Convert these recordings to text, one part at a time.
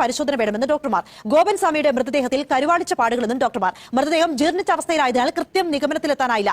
പരിശോധന വേണമെന്ന് ഡോക്ടർമാർ. ഗോപൻ സ്വാമിയുടെ മൃതദേഹത്തിൽ കരുവാളിച്ച പാടുകളെന്നും ഡോക്ടർമാർ. മൃതദേഹം ജീർണിച്ച അവസ്ഥയിലായതിനാൽ കൃത്യം നിഗമനത്തിലെത്താനായില്ല.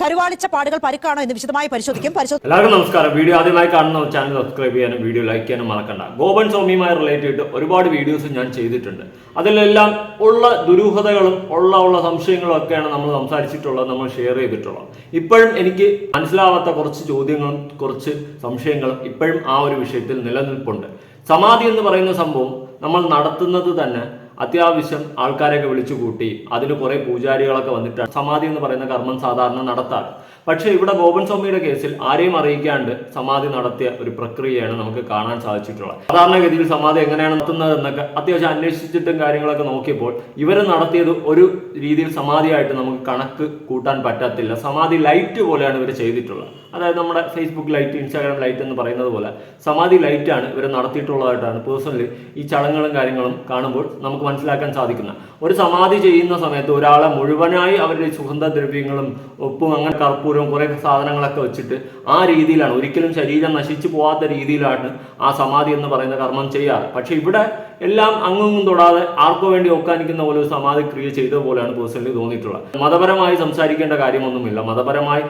കരുവാളിച്ച പാടുകൾ പരിക്കാണോ എന്ന് വിശദമായി പരിശോധിക്കും. എല്ലാവർക്കും നമസ്കാരം. വീഡിയോ ആദ്യമായി കാണുന്ന ചാനൽ സബ്സ്ക്രൈബ് ചെയ്യാനും വീഡിയോ ലൈക്ക് ചെയ്യാനും മറക്കണ്ട. ഗോപൻ സ്വാമിയുമായി റിലേറ്റഡ് ഒരുപാട് വീഡിയോസ് ഞാൻ ചെയ്തിട്ടുണ്ട്. അതിലെല്ലാം ഉള്ള ദുരൂഹതകളും ഉള്ള ഉള്ള സംശയങ്ങളും ഒക്കെയാണ് നമ്മൾ സംസാരിച്ചിട്ടുള്ളത് നമ്മൾ ഷെയർ ചെയ്തിട്ടുള്ളത്. ഇപ്പോഴും എനിക്ക് മനസ്സിലാവാത്ത കുറച്ച് ചോദ്യങ്ങളും കുറച്ച് സംശയങ്ങളും ഇപ്പോഴും ആ ഒരു വിഷയത്തിൽ നിലനിൽപ്പുണ്ട്. സമാധി എന്ന് പറയുന്ന സംഭവം നമ്മൾ നടത്തുന്നത് തന്നെ അത്യാവശ്യം ആൾക്കാരെയൊക്കെ വിളിച്ചു കൂട്ടി അതിന് കുറെ പൂജാരികളൊക്കെ വന്നിട്ടാണ്. സമാധി എന്ന് പറയുന്ന കർമ്മം സാധാരണ നടത്താറ്. പക്ഷേ ഇവിടെ ഗോപൻ സ്വാമിയുടെ കേസിൽ ആരെയും അറിയിക്കാണ്ട് സമാധി നടത്തിയ ഒരു പ്രക്രിയയാണ് നമുക്ക് കാണാൻ സാധിച്ചിട്ടുള്ളത്. സാധാരണഗതിയിൽ സമാധി എങ്ങനെയാണ് നടത്തുന്നത് എന്നൊക്കെ അത്യാവശ്യം അന്വേഷിച്ചിട്ടും കാര്യങ്ങളൊക്കെ നോക്കിയപ്പോൾ ഇവർ നടത്തിയത് ഒരു രീതിയിൽ സമാധിയായിട്ട് നമുക്ക് കണക്ക് കൂട്ടാൻ പറ്റത്തില്ല. സമാധി ലൈറ്റ് പോലെയാണ് ഇവർ ചെയ്തിട്ടുള്ളത്. അതായത് നമ്മുടെ ഫേസ്ബുക്ക് ലൈറ്റ് ഇൻസ്റ്റാഗ്രാം ലൈറ്റ് എന്ന് പറയുന്നത് പോലെ സമാധി ലൈറ്റാണ് ഇവർ നടത്തിയിട്ടുള്ളതായിട്ടാണ് പേഴ്സണലി ഈ ചടങ്ങുകളും കാര്യങ്ങളും കാണുമ്പോൾ നമുക്ക് മനസ്സിലാക്കാൻ സാധിക്കുന്ന ഒരു സമാധി ചെയ്യുന്ന സമയത്ത് ഒരാളെ മുഴുവനായി അവരുടെ സുഗന്ധദ്രവ്യങ്ങളും ഉപ്പും അങ്ങനെ കർപ്പൂരവും കുറേ സാധനങ്ങളൊക്കെ വെച്ചിട്ട് ആ രീതിയിലാണ് ഒരിക്കലും ശരീരം നശിച്ചു പോവാത്ത രീതിയിലാണ് ആ സമാധി എന്ന് പറയുന്ന കർമ്മം ചെയ്യാറ്. പക്ഷെ ഇവിടെ എല്ലാം അങ്ങും തൊടാതെ ആർക്കു വേണ്ടി ഒക്കാനിക്കുന്ന പോലെ ഒരു സമാധി ക്രിയ ചെയ്ത പോലെയാണ് പേഴ്സണലി തോന്നിയിട്ടുള്ളത്. മതപരമായി സംസാരിക്കേണ്ട കാര്യമൊന്നുമില്ല. മതപരമായി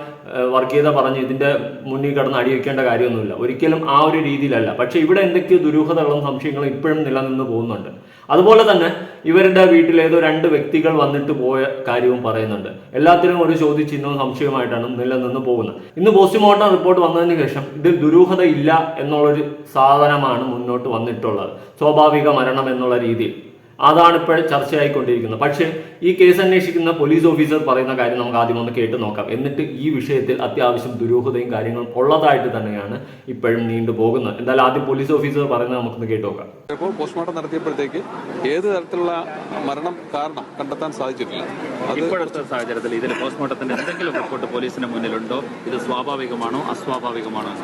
വർഗീയത പറഞ്ഞ് ഇതിന്റെ മുന്നിൽ കിടന്ന് അടിവെക്കേണ്ട കാര്യമൊന്നുമില്ല. ഒരിക്കലും ആ ഒരു രീതിയിലല്ല. പക്ഷേ ഇവിടെ എന്തൊക്കെയോ ദുരൂഹതകളും സംശയങ്ങളും ഇപ്പോഴും നിലനിന്ന് പോകുന്നുണ്ട്. അതുപോലെ തന്നെ ഇവരുടെ വീട്ടിൽ ഏതോ രണ്ട് വ്യക്തികൾ വന്നിട്ട് പോയ കാര്യവും പറയുന്നുണ്ട്. എല്ലാത്തിനും ഒരു ചോദ്യചിഹ്നവും സംശയവുമായിട്ടാണ് നിലനിന്ന് പോകുന്നത്. ഇന്ന് പോസ്റ്റ്മോർട്ടം റിപ്പോർട്ട് വന്നതിന് ശേഷം ഇതിൽ ദുരൂഹത ഇല്ല എന്നുള്ളൊരു സാധനമാണ് മുന്നോട്ട് വന്നിട്ടുള്ളത്. സ്വാഭാവിക മരണം എന്നുള്ള രീതിയിൽ. അതാണ് ഇപ്പോൾ ചർച്ചയായിക്കൊണ്ടിരിക്കുന്നത്. പക്ഷേ ഈ കേസ് അന്വേഷിക്കുന്ന പോലീസ് ഓഫീസർ പറയുന്ന കാര്യം നമുക്ക് ആദ്യം ഒന്ന് കേട്ട് നോക്കാം. എന്നിട്ട് ഈ വിഷയത്തിൽ അത്യാവശ്യം ദുരൂഹതയും കാര്യങ്ങളും ഉള്ളതായിട്ട് തന്നെയാണ് ഇപ്പോഴും നീണ്ടു പോകുന്നത്. എന്തായാലും ആദ്യം പോലീസ് ഓഫീസർ പറയുന്നത് നമുക്കൊന്ന് കേട്ട് നോക്കാം. ഇപ്പോൾ പോസ്റ്റ്മോർട്ടം നടത്തിയപ്പോഴത്തേക്ക് ഏത് തരത്തിലുള്ള മരണം കാരണം കണ്ടെത്താൻ സാധിച്ചിട്ടില്ല. ഇപ്പോഴത്തെ സാഹചര്യത്തിൽ ഇതിൽ പോസ്റ്റ്മോർട്ടത്തിന്റെ എന്തെങ്കിലും റിപ്പോർട്ട് പോലീസിന് മുന്നിലുണ്ടോ? ഇത് സ്വാഭാവികമാണോ അസ്വാഭാവികമാണോ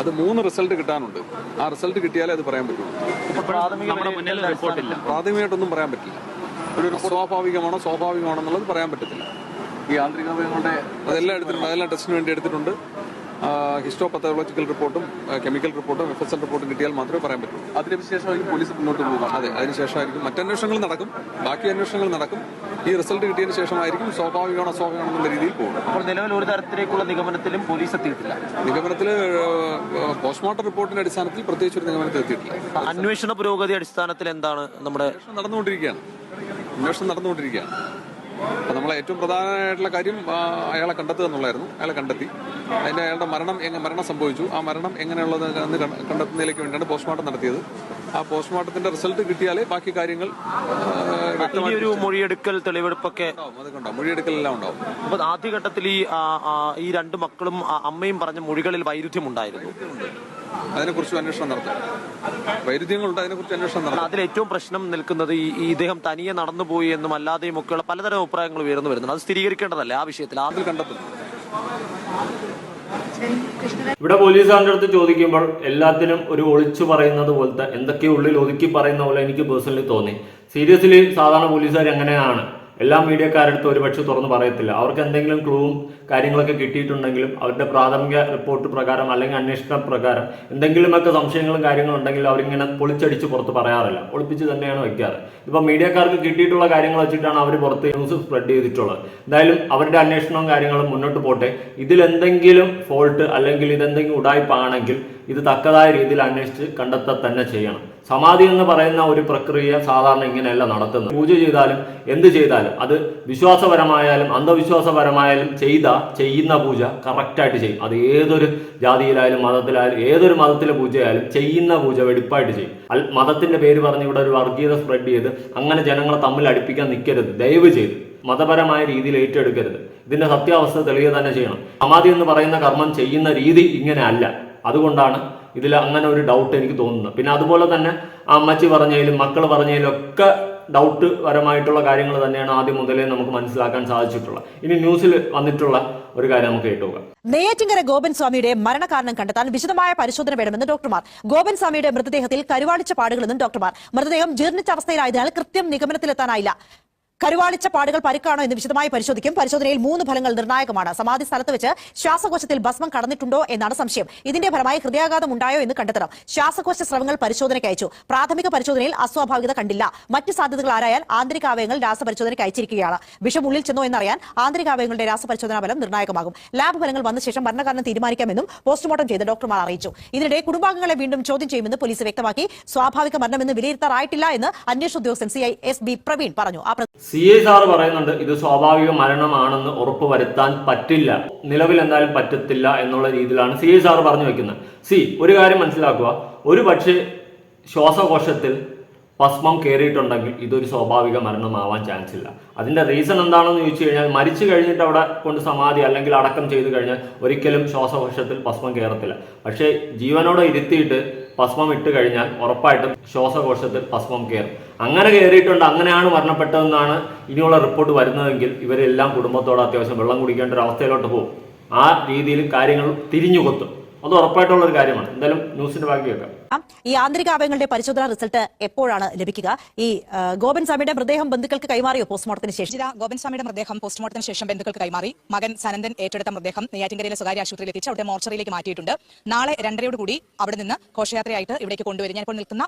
അത് മൂന്ന് റിസൾട്ട് കിട്ടാനുണ്ട്. ആ റിസൾട്ട് കിട്ടിയാലേ അത് പറയാൻ പറ്റുള്ളൂ. നമ്മുടെ മുന്നിൽ റിപ്പോർട്ടില്ല പ്രാഥമികമായിട്ടൊന്നും പറയാൻ പറ്റില്ല. ഒരു സ്വാഭാവികമാണോ സ്വാഭാവികമാണോ എന്നുള്ളത് പറയാൻ പറ്റത്തില്ല. ഈ യാന്ത്രികവയങ്ങളുടെ അതെല്ലാം എടുത്തിട്ടുണ്ട്. അതെല്ലാം ടെസ്റ്റിന് വേണ്ടി എടുത്തിട്ടുണ്ട്. ഹിസ്റ്റോ പത്തോളജിക്കൽ റിപ്പോർട്ടും കെമിക്കൽ റിപ്പോർട്ടും എഫ് എസ് എൽ റിപ്പോർട്ടും കിട്ടിയാൽ മാത്രമേ പറയാൻ പറ്റൂ. അതിനുശേഷമായിരിക്കും പോലീസ് മുന്നോട്ട് പോകുക അതെ അതിനുശേഷമായിരിക്കും. മറ്റന്വേഷണങ്ങൾ നടക്കും. ബാക്കി അന്വേഷണങ്ങൾ നടക്കും. ഈ റിസൾട്ട് കിട്ടിയതിന് ശേഷമായിരിക്കും സ്വാഭാവികമാണോ അസ്വാഭാവികമാണോ എന്നുള്ള രീതിയിൽ പോകും അപ്പോൾ നിലവിൽ ഒരു തരത്തിലേക്കുള്ള നിഗമനത്തിലും പോലീസ് എത്തിയിട്ടില്ല. നിഗമനത്തിൽ പോസ്റ്റ്മോർട്ടം റിപ്പോർട്ടിന്റെ അടിസ്ഥാനത്തിൽ പ്രത്യേകിച്ച് ഒരു നിഗമനത്തിൽ എത്തിയിട്ടില്ല. അന്വേഷണ പുരോഗതി അടിസ്ഥാനത്തിൽ എന്താണ് നമ്മുടെ നടന്നുകൊണ്ടിരിക്കുകയാണ്. അന്വേഷണം നടന്നുകൊണ്ടിരിക്കുകയാണ്. അപ്പൊ നമ്മളെ ഏറ്റവും പ്രധാനമായിട്ടുള്ള കാര്യം അയാളെ കണ്ടെത്തുക എന്നുള്ളായിരുന്നു അയാളെ കണ്ടെത്തി. അതിന്റെ അയാളുടെ മരണം എങ്ങനെ മരണം സംഭവിച്ചു. ആ മരണം എങ്ങനെയുള്ളത് കണ്ടെത്തുന്നതിലേക്ക് വേണ്ടിയാണ് പോസ്റ്റ്മോർട്ടം നടത്തിയത്. ആ പോസ്റ്റ്മോർട്ടത്തിന്റെ റിസൾട്ട് കിട്ടിയാലേ ബാക്കി കാര്യങ്ങൾ ഒരു മൊഴിയെടുക്കൽ തെളിവെടുപ്പൊക്കെ മൊഴിയെടുക്കലെല്ലാം ഉണ്ടാവും. അപ്പൊ ആദ്യഘട്ടത്തിൽ ഈ ഈ രണ്ട് മക്കളും അമ്മയും പറഞ്ഞ മൊഴികളിൽ വൈരുദ്ധ്യം ഉണ്ടായിരുന്നു. അതിനെക്കുറിച്ച് അന്വേഷണം നടത്തും. വൈരുദ്ധ്യങ്ങളുണ്ട് അതിനെക്കുറിച്ച് അന്വേഷണം നടത്തും. അതിൽ ഏറ്റവും പ്രശ്നം നിൽക്കുന്നത് ഈ ഇദ്ദേഹം തനിയെ നടന്നുപോയി എന്നും അല്ലാതെയും ഒക്കെയുള്ള പലതരം അഭിപ്രായങ്ങൾ ഉയർന്നു വരുന്നുണ്ട്. അത് സ്ഥിരീകരിക്കേണ്ടതല്ലേ ആ വിഷയത്തിൽ? ആദ്യം കണ്ടെത്തും. ഇവിടെ പോലീസുകാരുടെ അടുത്ത് ചോദിക്കുമ്പോൾ എല്ലാത്തിനും ഒരു ഒളിച്ചു പറയുന്നത് പോലത്തെ എന്തൊക്കെയോ ഉള്ളിൽ ഒതുക്കി പറയുന്ന പോലെ എനിക്ക് പേഴ്സണലി തോന്നി. സീരിയസ്ലി സാധാരണ പോലീസുകാർ എങ്ങനെയാണ് എല്ലാ മീഡിയക്കാരടുത്തും ഒരുപക്ഷെ തുറന്ന് പറയത്തില്ല. അവർക്ക് എന്തെങ്കിലും ക്ലൂവും കാര്യങ്ങളൊക്കെ കിട്ടിയിട്ടുണ്ടെങ്കിലും അവരുടെ പ്രാഥമിക റിപ്പോർട്ട് പ്രകാരം അല്ലെങ്കിൽ അന്വേഷണ പ്രകാരം എന്തെങ്കിലുമൊക്കെ സംശയങ്ങളും കാര്യങ്ങളും ഉണ്ടെങ്കിൽ അവരിങ്ങനെ പൊളിച്ചടിച്ച് പുറത്ത് പറയാറില്ല. ഒളിപ്പിച്ച് തന്നെയാണ് വെക്കാറ് ഇപ്പം മീഡിയക്കാർക്ക് കിട്ടിയിട്ടുള്ള കാര്യങ്ങൾ വെച്ചിട്ടാണ് അവർ പുറത്ത് ന്യൂസ് സ്പ്രെഡ് ചെയ്തിട്ടുള്ളത്. എന്തായാലും അവരുടെ അന്വേഷണവും കാര്യങ്ങളും മുന്നോട്ട് പോട്ടെ. ഇതിലെന്തെങ്കിലും ഫോൾട്ട് അല്ലെങ്കിൽ ഇതെന്തെങ്കിലും ഉടായ്പാണെങ്കിൽ ഇത് തക്കതായ രീതിയിൽ അന്വേഷിച്ച് കണ്ടെത്താൻ തന്നെ ചെയ്യണം. സമാധി എന്ന് പറയുന്ന ഒരു പ്രക്രിയ സാധാരണ ഇങ്ങനെയല്ല നടത്തുന്നത്. പൂജ ചെയ്താലും എന്ത് ചെയ്താലും അത് വിശ്വാസപരമായാലും അന്ധവിശ്വാസപരമായാലും ചെയ്ത ചെയ്യുന്ന പൂജ കറക്റ്റായിട്ട് ചെയ്യും. അത് ഏതൊരു ജാതിയിലായാലും മതത്തിലായാലും ഏതൊരു മതത്തിലെ പൂജയായാലും ചെയ്യുന്ന പൂജ വെടിപ്പായിട്ട് ചെയ്യും. അൽ മതത്തിന്റെ പേര് പറഞ്ഞ് ഇവിടെ ഒരു വർഗീയത സ്പ്രെഡ് ചെയ്ത് അങ്ങനെ ജനങ്ങളെ തമ്മിൽ അടുപ്പിക്കാൻ നിൽക്കരുത് ദയവ് ചെയ്ത് മതപരമായ രീതിയിൽ ഏറ്റെടുക്കരുത്. ഇതിന്റെ സത്യാവസ്ഥ തെളിയുക തന്നെ ചെയ്യണം. സമാധി എന്ന് പറയുന്ന കർമ്മം ചെയ്യുന്ന രീതി ഇങ്ങനെ അല്ല. അതുകൊണ്ടാണ് ഇതിൽ അങ്ങനെ ഒരു ഡൗട്ട് എനിക്ക് തോന്നുന്നത് പിന്നെ അതുപോലെ തന്നെ അമ്മച്ചി പറഞ്ഞതിലും മക്കൾ പറഞ്ഞതിലും ഒക്കെ ഡൗട്ട് പരമായിട്ടുള്ള കാര്യങ്ങൾ തന്നെയാണ് ആദ്യം മുതലേ നമുക്ക് മനസ്സിലാക്കാൻ സാധിച്ചിട്ടുള്ളത്. ഇനി ന്യൂസിൽ വന്നിട്ടുള്ള ഒരു കാര്യം നമുക്ക് കേട്ടുപോകാം നെയ്യാറ്റിങ്കര ഗോപൻ സ്വാമിയുടെ മരണകാരണം കണ്ടെത്താൻ വിശദമായ പരിശോധന വേണമെന്ന് ഡോക്ടർമാർ. ഗോപൻ സ്വാമിയുടെ മൃതദേഹത്തിൽ കരുവാളിച്ച പാടുകളെന്നും ഡോക്ടർമാർ. മൃതദേഹം ജീർണിച്ച അവസ്ഥയിലായതിനാൽ കൃത്യം നിഗമനത്തിലെത്താനായില്ല. കരുവാളിച്ച പാടുകൾ പരുക്കാണോ എന്ന് വിശദമായി പരിശോധിക്കും. പരിശോധനയിൽ മൂന്ന് ഫലങ്ങൾ നിർണായകമാണ്. സമാധി സ്ഥലത്ത് വെച്ച് ശ്വാസകോശത്തിൽ ഭസ്മം കടന്നിട്ടുണ്ടോ എന്നാണ് സംശയം. ഇതിന്റെ ഫലമായി ഹൃദയാഘാതം ഉണ്ടായോ എന്ന് കണ്ടെത്തണം. ശ്വാസകോശ സ്രവങ്ങൾ പരിശോധനയ്ക്ക് അയച്ചു. പ്രാഥമിക പരിശോധനയിൽ അസ്വാഭാവികത കണ്ടില്ല. മറ്റ് സാധ്യതകൾ ആരായാൽ ആന്തരികാവയങ്ങൾ രാസപരിശോധനയ്ക്ക് അയച്ചിരിക്കുകയാണ്. വിഷം ഉള്ളിൽ ചെന്നോ എന്നറിയാൻ ആന്തരികാവയങ്ങളുടെ രാസപരിശോധനാ ഫലം നിർണായകമാകും. ലാബ് ഫലങ്ങൾ വന്ന ശേഷം മരണകാരണം തീരുമാനിക്കാമെന്നും പോസ്റ്റ്മോർട്ടം ചെയ്ത ഡോക്ടർമാർ അറിയിച്ചു. ഇതിനിടെ കുടുംബാംഗങ്ങളെ വീണ്ടും ചോദ്യം ചെയ്യുമെന്ന് പോലീസ് വ്യക്തമാക്കി. സ്വാഭാവിക മരണമെന്ന് വിലയിരുത്താറായിട്ടില്ല എന്ന് അന്വേഷണ ഉദ്യോഗസ്ഥൻ സി എസ് ബി പ്രവീൺ പറഞ്ഞു. സി എസ് ആർ പറയുന്നുണ്ട് ഇത് സ്വാഭാവിക മരണമാണെന്ന് ഉറപ്പ് വരുത്താൻ പറ്റില്ല. നിലവിൽ എന്തായാലും പറ്റത്തില്ല എന്നുള്ള രീതിയിലാണ് സി എസ് ആർ പറഞ്ഞു വെക്കുന്നത്. സി ഒരു കാര്യം മനസ്സിലാക്കുക. ഒരു പക്ഷേ ശ്വാസകോശത്തിൽ ഭസ്മം കയറിയിട്ടുണ്ടെങ്കിൽ ഇതൊരു സ്വാഭാവിക മരണമാവാൻ ചാൻസ് ഇല്ല. അതിന്റെ റീസൺ എന്താണെന്ന് ചോദിച്ചു കഴിഞ്ഞാൽ മരിച്ചു കഴിഞ്ഞിട്ട് അവിടെ കൊണ്ട് സമാധി അല്ലെങ്കിൽ അടക്കം ചെയ്തു കഴിഞ്ഞാൽ ഒരിക്കലും ശ്വാസകോശത്തിൽ ഭസ്മം കയറത്തില്ല പക്ഷേ ജീവനോടെ ഇരുത്തിയിട്ട് ഭസ്മം ഇട്ട് കഴിഞ്ഞാൽ ഉറപ്പായിട്ടും ശ്വാസകോശത്തിൽ ഭസ്മം കയറും. അങ്ങനെ കയറിയിട്ടുണ്ട് അങ്ങനെയാണ് മരണപ്പെട്ടതെന്നാണ് ഇനിയുള്ള റിപ്പോർട്ട് വരുന്നതെങ്കിൽ ഇവരെല്ലാം കുടുംബത്തോട് അത്യാവശ്യം വെള്ളം കുടിക്കേണ്ട ഒരു അവസ്ഥയിലോട്ട് പോകും. ആ രീതിയിൽ കാര്യങ്ങൾ തിരിഞ്ഞു കൊത്തും അത് ഉറപ്പായിട്ടുള്ള ഒരു കാര്യമാണ്. എന്തായാലും ന്യൂസിന്റെ ബാക്കി വെക്കാം ഈ ആന്തരിക അവയവങ്ങളുടെ പരിശോധനാ റിസൾട്ട് എപ്പോഴാണ് ലഭിക്കുക? ഈ ഗോപൻ സ്വാമിയുടെ മൃതദേഹം ബന്ധുക്കൾക്ക് കൈമാറിയോ പോസ്റ്റ്മോർട്ടത്തിന് ശേഷം? ഗോപൻ സ്വാമിയുടെ മൃതദേഹം പോസ്റ്റ്മോർട്ടത്തിന് ശേഷം ബന്ധുക്കൾക്ക് കൈമാറി. മകൻ സനന്ദൻ ഏറ്റെടുത്ത മൃതദേഹം നെയ്യാറ്റിൻകരയിലെ സ്വകാര്യ ആശുപത്രിയിൽ എത്തിച്ച് അവിടെ മോർച്ചറിയിലേക്ക് മാറ്റിയിട്ടുണ്ട്. നാളെ രണ്ടരയോട് കൂടി അവിടെ നിന്ന് ഘോഷയാത്രയായിട്ട് ഇവിടേക്ക് കൊണ്ടുവരും. ഞാൻ ഇപ്പോൾ നിൽക്കുന്ന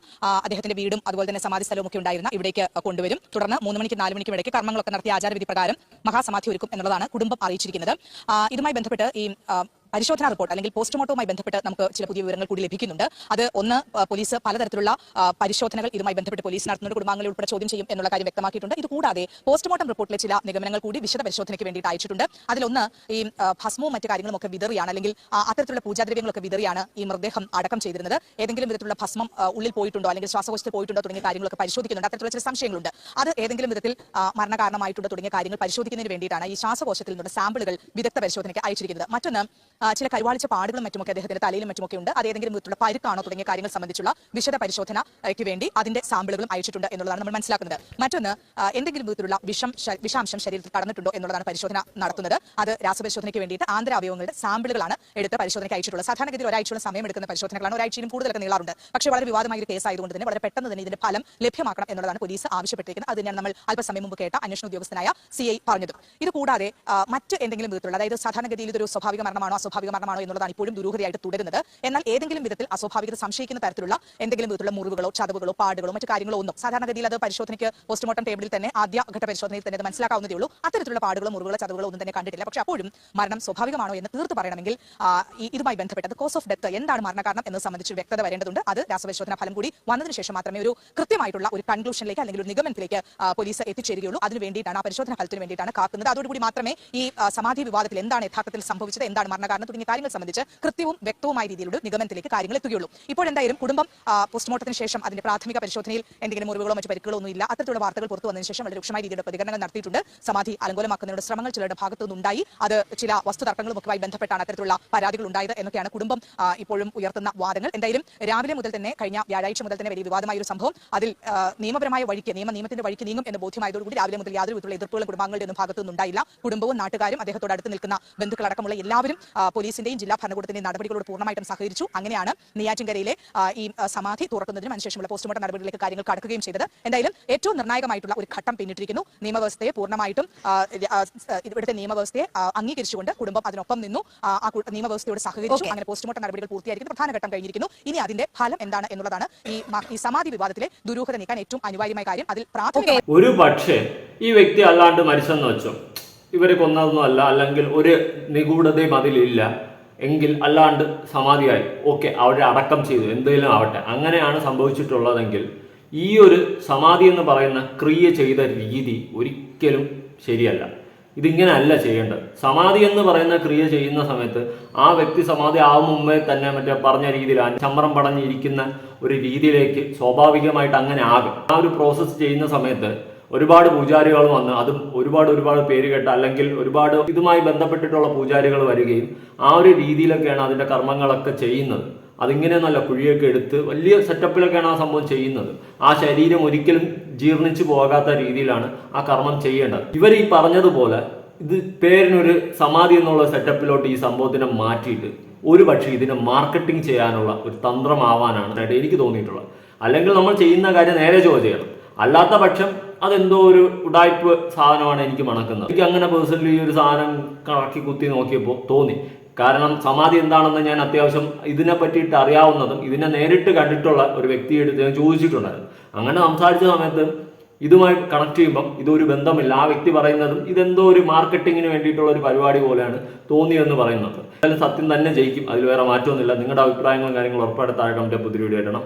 അദ്ദേഹത്തിന്റെ വീടും അതുപോലെ തന്നെ സമാധി സ്ഥലവും ഒക്കെ ഉണ്ടായിരുന്ന ഇവിടേക്ക് കൊണ്ടുവരും. തുടർന്ന് മൂന്ന് മണിക്ക് നാല് മണിക്കും ഇടയ്ക്ക് കർമ്മങ്ങളൊക്കെ നടത്തിയ ആചാരവിധി പ്രകാരം മഹാസമാധി ഒരുക്കും എന്നുള്ളതാണ് കുടുംബം അറിയിച്ചിരിക്കുന്നത്. ഇതുമായി ബന്ധപ്പെട്ട് ഈ പരിശോധനാ റിപ്പോർട്ട് അല്ലെങ്കിൽ പോസ്റ്റ്മോർട്ടവുമായി ബന്ധപ്പെട്ട് നമുക്ക് ചില പുതിയ വിവരങ്ങൾ കൂടി ലഭിക്കുന്നുണ്ട്. അത് ഒന്ന് പോലീസ് പലതരത്തിലുള്ള പരിശോധനകൾ ഇതുമായി ബന്ധപ്പെട്ട് പോലീസ് നടത്തുന്നുണ്ട് കുടുംബാംഗങ്ങളെ ഉൾപ്പെടെ ചോദ്യം ചെയ്യും എന്നുള്ള കാര്യം വ്യക്തമാക്കിയിട്ടുണ്ട്. ഇത് കൂടാതെ പോസ്റ്റ്മോർട്ടം റിപ്പോർട്ടിലെ ചില നിഗമനങ്ങൾ കൂടി വിശദ പരിശോധനയ്ക്ക് വേണ്ടിയിട്ട് അയച്ചിട്ടുണ്ട്. അതിലൊന്ന് ഈ ഭസ്മവും മറ്റു കാര്യങ്ങളും ഒക്കെ വിതറിയാണ് അല്ലെങ്കിൽ അത്തരത്തിലുള്ള പൂജാദ്രവ്യങ്ങളൊക്കെ വിതറിയാണ് ഈ മൃതദേഹം അടക്കം ചെയ്തിരുന്നത്. ഏതെങ്കിലും വിധത്തിലുള്ള ഭസ്മം ഉള്ളിൽ പോയിട്ടുണ്ടോ അല്ലെങ്കിൽ ശ്വാസകോശത്തിൽ പോയിട്ടുണ്ടോ തുടങ്ങിയ കാര്യങ്ങളൊക്കെ പരിശോധിക്കുന്നുണ്ട്. അത്തരത്തിലുള്ള ചില സംശയങ്ങളുണ്ട്. അത് ഏതെങ്കിലും വിധത്തിൽ മരണകാരണമായിട്ടുണ്ടോ തുടങ്ങിയ കാര്യങ്ങൾ പരിശോധിക്കുന്നതിന് വേണ്ടിയിട്ടാണ് ഈ ശ്വാസകോശത്തിൽ നിന്നുള്ള സാമ്പിളുകൾ വിദഗ്ധ പരിശോധനയ്ക്ക് അയച്ചിരിക്കുന്നത്. മറ്റൊന്ന് ചില കരുവാളിച്ച പാടുകളും മറ്റുമൊക്കെ അദ്ദേഹത്തിന്റെ തലയിലും മറ്റുമൊക്കെ ഉണ്ട്. അത് ഏതെങ്കിലും വിധത്തിലുള്ള പരുക്കാണോ തുടങ്ങിയ കാര്യങ്ങൾ സംബന്ധിച്ചുള്ള വിശദ പരിശോധനയ്ക്ക് വേണ്ടി അതിന്റെ സാമ്പിളുകളും അയച്ചിട്ടുണ്ട് എന്നുള്ളതാണ് നമ്മൾ മനസ്സിലാക്കുന്നത്. മറ്റൊന്ന് എന്തെങ്കിലും വിധത്തിലുള്ള വിഷം വിഷാംശം ശരീരത്തിൽ കടന്നിട്ടുണ്ടോ എന്നുള്ളതാണ് പരിശോധന നടത്തുന്നത്. അത് രാസപരിശോധനയ്ക്ക് വേണ്ടിയിട്ട് ആന്തര അവയവങ്ങളുടെ സാമ്പിളുകളാണ് എടുത്ത് പരിശോധനയ്ക്ക് അയച്ചിട്ടുള്ളത്. സാധാരണഗതിയിൽ ഒരാഴ്ചയോളം സമയം എടുക്കുന്ന പരിശോധനകളാണ് ഒരാഴ്ചയിലും കൂടുതലൊക്കെ നീളാറുണ്ട്. പക്ഷേ വളരെ വിവാദമായ ഒരു കേസ് ആയതുകൊണ്ട് തന്നെ വളരെ പെട്ടെന്ന് തന്നെ ഇതിന്റെ ഫലം ലഭ്യമാക്കണം എന്നുള്ളതാണ് പോലീസ് ആവശ്യപ്പെട്ടിരിക്കുന്നത്. അതിനാണ് നമ്മൾ അല്പസമയം മുമ്പ് കേട്ട അന്വേഷണ ഉദ്യോഗസ്ഥനായ സി ഐ പറഞ്ഞത്. ഇത് കൂടാതെ മറ്റ് എന്തെങ്കിലും വിധത്തിലുള്ള അതായത് സാധാരണഗതിയിൽ ഇതൊരു സ്വാഭാവിക മരണമാണോ അസ്വാഭാവിക മരണമാണോ എന്നുള്ളതാണ് ഇപ്പോഴും ദുരൂഹതയായിട്ട് തുടരുന്നത്. എന്നാൽ ഏതെങ്കിലും വിധത്തിൽ അസ്വാഭാവികത സംശയിക്കുന്ന തരത്തിലുള്ള എന്തെങ്കിലും വിധത്തിലുള്ള മുറിവുകളോ ചതവുകളോ പാടുകളോ മറ്റു കാര്യങ്ങളോ ഒന്നും സാധാരണഗതിയിൽ അത് പരിശോധനയ്ക്ക് പോസ്റ്റ്മോർട്ടം ടേബിളിൽ തന്നെ ആദ്യ ഘട്ട പരിശോധനയിൽ തന്നെ മനസ്സിലാക്കാവുന്നതേ ഉള്ളൂ. അത്തരത്തിലുള്ള പാടുകളോ മുറിവുകളോ ചതവുകളോ ഒന്നും തന്നെ കണ്ടിട്ടില്ല. പക്ഷേ അപ്പോഴും മരണം സ്വാഭാവികമാണോ എന്ന് തീർത്ത് പറയണമെങ്കിൽ ഇതുമായി ബന്ധപ്പെട്ടത് കോസ് ഓഫ് ഡെത്ത് എന്താണ് മരണകാരണം എന്നത് സംബന്ധിച്ച് വ്യക്തത വരേണ്ടതുണ്ട്. അത് രാസപരിശോധന ഫലം കൂടി വന്നതിന് ശേഷം മാത്രമേ ഒരു കൃത്യമായിട്ടുള്ള ഒരു കൺക്ലൂഷനിലേക്ക് അല്ലെങ്കിൽ ഒരു നിഗമനത്തിലേക്ക് പോലീസ് എത്തിച്ചേരുകയുള്ളൂ. അതിന് വേണ്ടിയിട്ടാണ് ആ പരിശോധന ഫലത്തിന് വേണ്ടിയിട്ടാണ് കാക്കുന്നത്. അതോടുകൂടി മാത്രമേ ഈ സമാധി വിവാദത്തിൽ എന്താണ് യഥാർത്ഥത്തിൽ സംഭവിച്ചത് എന്താണ് മരണകാരണം തുടങ്ങിയ കാര്യങ്ങൾ സംബന്ധിച്ച് കൃത്യവും വ്യക്തവുമായ രീതിയിലുള്ള നിഗമനത്തിലേക്ക് കാര്യങ്ങൾ എത്തുകയുള്ളൂ. ഇപ്പോൾ എന്തായാലും കുടുംബം പോസ്റ്റ്മോർട്ടത്തിന് ശേഷം അതിന്റെ പ്രാഥമിക പരിശോധനയിൽ എന്തെങ്കിലും മുറിവുകളോ മറ്റു പരിക്കുകളോ ഒന്നും ഇല്ല. അത്തരത്തിലുള്ള വാർത്തകൾ പുറത്തു വന്നതിന് ശേഷം വളരെ രൂക്ഷമായ രീതിയിലുള്ള പ്രതികരണങ്ങൾ നടത്തിയിട്ടുണ്ട്. സമാധി അലങ്കോലമാക്കുന്നതിനുള്ള ശ്രമങ്ങൾ ചിലരുടെ ഭാഗത്തു നിന്നുണ്ടായി. അത് ചില വസ്തു ഒക്കെ ബന്ധപ്പെട്ടാണ് അത്തരത്തിലുള്ള പരാതികൾ ഉണ്ടായത് എന്നൊക്കെയാണ് കുടുംബം ഇപ്പോഴും ഉയർത്തുന്ന വാദങ്ങൾ. എന്തായാലും രാവിലെ മുതൽ തന്നെ കഴിഞ്ഞ വ്യാഴാഴ്ച മുതൽ തന്നെ വലിയ വിവാദമായ ഒരു സംഭവം. അതിൽ നിയമപരമായ വഴിക്ക് നിയമ നിയമത്തിന്റെ വഴിക്ക് നീങ്ങും എന്ന് ബോധ്യമായതോടുകൂടി രാവിലെ മുതൽ യാതൊരു വിധത്തിലുള്ള എതിർപ്പുകളും കുടുംബാംഗങ്ങളുടെ ഒന്നും ഭാഗത്തു നിന്നുണ്ടായില്ല. കുടുംബവും നാട്ടുകാരും അദ്ദേഹത്തോട് അടുത്ത് നിൽക്കുന്ന ബന്ധുക്കളടക്കമുള്ള എല്ലാവരും പോലീസിന്റെയും ജില്ലാ ഭരണകൂടത്തിന്റെയും നടപടികളോട് പൂർണമായിട്ടും സഹകരിച്ചു. അങ്ങനെയാണ് നെയ്യാറ്റിൻകരയിലെ ഈ സമാധി തുറക്കുന്നതിനും അതിനുശേഷമുള്ള പോസ്റ്റ്മോർട്ടം നടപടികളിലേക്ക് കാര്യങ്ങൾ കടക്കുകയും ചെയ്തത്. എന്തായാലും ഏറ്റവും നിർണായകമായിട്ടുള്ള ഒരു ഘട്ടം പിന്നിട്ടിരിക്കുന്നു. നിയമവ്യവസ്ഥയെ പൂർണമായിട്ടും ഇവിടുത്തെ നിയമവ്യവസ്ഥയെ അംഗീകരിച്ചുകൊണ്ട് കുടുംബം അതിനൊപ്പം നിന്നു. ആ, ആ നിയമവ്യവസ്ഥയോട് സഹകരിച്ചു. അങ്ങനെ പോസ്റ്റ്മോർട്ടം നടപടികൾ പൂർത്തിയായിരിക്കുന്നു പ്രധാന ഘട്ടം കഴിഞ്ഞിരിക്കുന്നു. ഇനി അതിന്റെ ഫലം എന്താണ് എന്നുള്ളതാണ് ഈ ഈ സമാധി വിവാദത്തിലെ ദുരൂഹത നീക്കാൻ ഏറ്റവും അനിവാര്യമായ കാര്യം. അതിൽ പ്രാഥമിക ഒരു പക്ഷേ ഈ വ്യക്തി അല്ലാണ്ട് മരിച്ചെന്ന് വെച്ചോ? ഇവരെ കൊന്നതൊന്നും അല്ല. അല്ലെങ്കിൽ ഒരു നിഗൂഢതയും അതിലില്ല. എങ്കിൽ അല്ലാണ്ട് സമാധിയായി. ഓക്കെ അവരെ അടക്കം ചെയ്തു. എന്തെങ്കിലും ആവട്ടെ. അങ്ങനെയാണ് സംഭവിച്ചിട്ടുള്ളതെങ്കിൽ ഈ ഒരു സമാധി എന്ന് പറയുന്ന ക്രിയ ചെയ്ത രീതി ഒരിക്കലും ശരിയല്ല. ഇതിങ്ങനെ അല്ല ചെയ്യേണ്ടത്. സമാധി എന്ന് പറയുന്ന ക്രിയ ചെയ്യുന്ന സമയത്ത് ആ വ്യക്തി സമാധി ആവും മുമ്പേ തന്നെ മറ്റേ പറഞ്ഞ രീതിയിൽ ചമ്രം പടഞ്ഞിരിക്കുന്ന ഒരു രീതിയിലേക്ക് സ്വാഭാവികമായിട്ട് അങ്ങനെ ആകും. ആ ഒരു പ്രോസസ്സ് ചെയ്യുന്ന സമയത്ത് ഒരുപാട് പൂജാരികൾ വന്ന് അതും ഒരുപാട് ഒരുപാട് പേര് കേട്ട അല്ലെങ്കിൽ ഒരുപാട് ഇതുമായി ബന്ധപ്പെട്ടിട്ടുള്ള പൂജാരികൾ വരികയും ആ ഒരു രീതിയിലൊക്കെയാണ് അതിന്റെ കർമ്മങ്ങളൊക്കെ ചെയ്യുന്നത്. അതിങ്ങനെ നല്ല കുഴിയൊക്കെ എടുത്ത് വലിയ സെറ്റപ്പിലൊക്കെയാണ് ആ സംഭവം ചെയ്യുന്നത്. ആ ശരീരം ഒരിക്കലും ജീർണിച്ചു പോകാത്ത രീതിയിലാണ് ആ കർമ്മം ചെയ്യേണ്ടത്. ഇവർ ഈ പറഞ്ഞതുപോലെ ഇത് പേരിനൊരു സമാധി എന്നുള്ള സെറ്റപ്പിലോട്ട് ഈ സംഭവത്തിനെ മാറ്റിയിട്ട് ഒരു പക്ഷേ ഇതിനെ മാർക്കറ്റിംഗ് ചെയ്യാനുള്ള ഒരു തന്ത്രമാവാനാണ്. എനിക്ക് തോന്നിയിട്ടുള്ളത്. അല്ലെങ്കിൽ നമ്മൾ ചെയ്യുന്ന കാര്യം നേരെ ചോദിച്ചു ചെയ്യണം. അല്ലാത്ത പക്ഷം അതെന്തോ ഒരു ഉടായ്പ് സാധനമാണ് എനിക്ക് മണക്കുന്നത്. എനിക്ക് അങ്ങനെ പേഴ്സണലി ഒരു സാധനം കറക്കി കുത്തി നോക്കിയപ്പോൾ തോന്നി. കാരണം സമാധി എന്താണെന്ന് ഞാൻ അത്യാവശ്യം ഇതിനെ പറ്റിയിട്ട് അറിയാവുന്നതും ഇതിനെ നേരിട്ട് കണ്ടിട്ടുള്ള ഒരു വ്യക്തിയെടുത്ത് ഞാൻ ചോദിച്ചിട്ടുണ്ടായിരുന്നു. അങ്ങനെ സംസാരിച്ച സമയത്ത് ഇതുമായി കണക്ട് ചെയ്യുമ്പം ഇതൊരു ബന്ധമില്ല. ആ വ്യക്തി പറയുന്നതും ഇതെന്തോ ഒരു മാർക്കറ്റിങ്ങിന് വേണ്ടിയിട്ടുള്ള ഒരു പരിപാടി പോലെയാണ് തോന്നിയെന്ന് പറയുന്നത്. എന്തായാലും സത്യം തന്നെ ജയിക്കും. അതിൽ വേറെ മാറ്റമൊന്നുമില്ല. നിങ്ങളുടെ അഭിപ്രായങ്ങളും കാര്യങ്ങളും ഉറപ്പായിട്ട് താഴെ കമന്റ് പുതിയ വീഡിയോ ഇടണം.